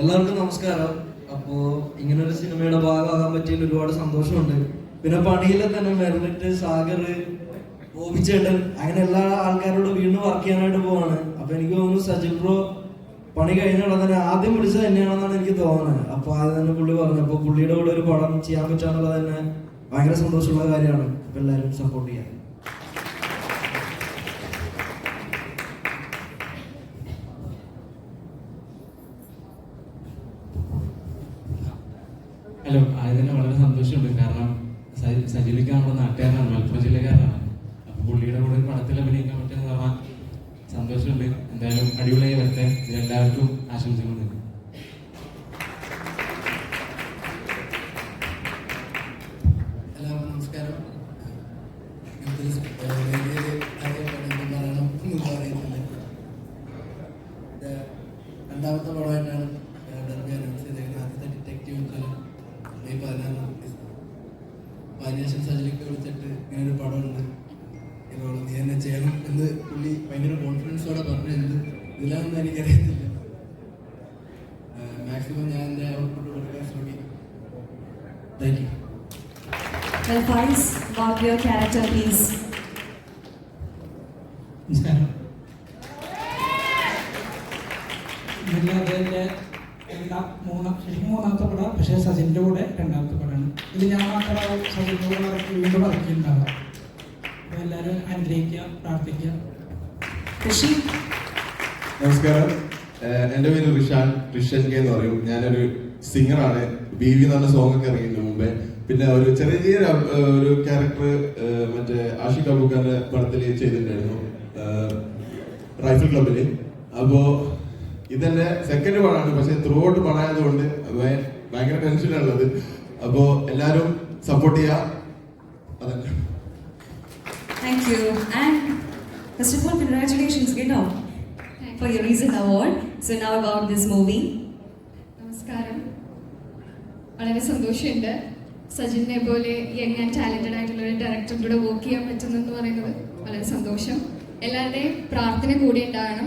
എല്ലാവർക്കും നമസ്കാരം. അപ്പോ ഇങ്ങനെ ഒരു സിനിമയുടെ ഭാഗമാകാൻ പറ്റിയതിൽ ഒരുപാട് സന്തോഷമുണ്ട്. പിന്നെ പണിയിലെ തന്നെ മെർമിറ്റ് സാഗർ ഓപിച്ചേട്ടൻ അങ്ങനെ എല്ലാ ആൾക്കാരോടും വീണ്ടും വർക്ക് ചെയ്യാനായിട്ട് പോവാണ്. അപ്പൊ എനിക്ക് തോന്നുന്നു സജിൽ ബ്രോ പണി കഴിഞ്ഞ ഉടനെ തന്നെ ആദ്യം വിളിച്ചത് തന്നെയാണെന്നാണ് എനിക്ക് തോന്നുന്നത്. അപ്പൊ അത് തന്നെ പുള്ളി പറഞ്ഞു അപ്പൊ പുള്ളിയുടെ കൂടെ ഒരു പടം ചെയ്യാൻ പറ്റാന്നുള്ളത് തന്നെ ഭയങ്കര സന്തോഷമുള്ള കാര്യമാണ്. അപ്പൊ എല്ലാവരും സപ്പോർട്ട് ചെയ്യാൻ. ഹലോ ആദ്യം വളരെ സന്തോഷമുണ്ട്. കാരണം സജിലിക്ക നമ്മുടെ നാട്ടുകാരനാണ് മലപ്പുറം ജില്ലക്കാരനാണ്. അപ്പൊ പുള്ളിയുടെ കൂടെ പടത്തിൽ അഭിനയിക്കാൻ പറ്റുന്ന പറഞ്ഞാൽ സന്തോഷമുണ്ട്. എന്തായാലും അടിപൊളിയായി വരട്ടെ. എല്ലാവർക്കും ആശംസകൾ എല്ലാവർക്കും നമസ്കാരം. ഇങ്ങനത്തെ ഒരു മെയ് പതിനാറാം അതിനുശേഷം സജിലിക്ക് വിളിച്ചിട്ട് ഇങ്ങനെ ഒരു പടമുണ്ട്. ഈ റോൾ നീ തന്നെ ചെയ്യണം എന്ന് പുള്ളി ഭയങ്കര കോൺഫിഡൻസോടെ പറഞ്ഞു എന്ത് ഇതിലാണെന്ന് എനിക്കറിയത്തില്ല. മാക്സിമം ഞാൻ എന്റെ ഔട്ട്പുട്ട് കൊടുക്കാൻ ശ്രമിക്കും. Thank you. നമസ്കാരം. രണ്ടാം മൂന്നാം ശരിക്കും മൂന്നാമത്തെ പടം പക്ഷേ സജിന്റെ കൂടെ രണ്ടാമത്തെ പടമാണ്. ഇത് ഞാൻ മാത്രം സജിന്റെ കൂടെ വർക്ക് വീണ്ടും വർക്കുണ്ടാവാം അപ്പോൾ എല്ലാവരും അനുഗ്രഹിക്കുക പ്രാർത്ഥിക്കുക. ഋഷി. നമസ്കാരം. എന്റെ പേര് റിഷാൻ റിഷൻ കെ എന്ന് പറയും. ഞാനൊരു സിംഗറാണ്. ബി വി എന്ന് സോങ് ഒക്കെ ഇറങ്ങിയിട്ടുണ്ട് മുമ്പേ. പിന്നെ ഒരു ചെറിയ ഒരു ക്യാരക്ടർ മറ്റേ ആഷിഖ് അബൂഖാന്റെ പടത്തിൽ ചെയ്തിട്ടുണ്ടായിരുന്നു. റൈഫിൾ ക്ലബിൽ അപ്പോ ഇതെന്റെ സെക്കൻഡ് പടമാണ്. പക്ഷെ ത്രൂ ഔട്ട് പടമായതുകൊണ്ട് കൊണ്ട് ഭയങ്കര ടെൻഷനാണുള്ളത് അപ്പോ എല്ലാരും സപ്പോർട്ട് ചെയ്യാ. അതന്നെ. Thank you. And first of all, congratulations, Gino, for your recent award. So now about this movie. നമസ്കാരം. വളരെ സന്തോഷമുണ്ട്. സജിനെ പോലെ യങ് ആൻഡ് ടാലന്റഡ് ആയിട്ടുള്ള ഒരു ഡയറക്ടറിലൂടെ വർക്ക് ചെയ്യാൻ പറ്റുന്നെന്ന് പറയുന്നത് വളരെ സന്തോഷം. എല്ലാവരുടെയും പ്രാർത്ഥന കൂടി ഉണ്ടാകണം.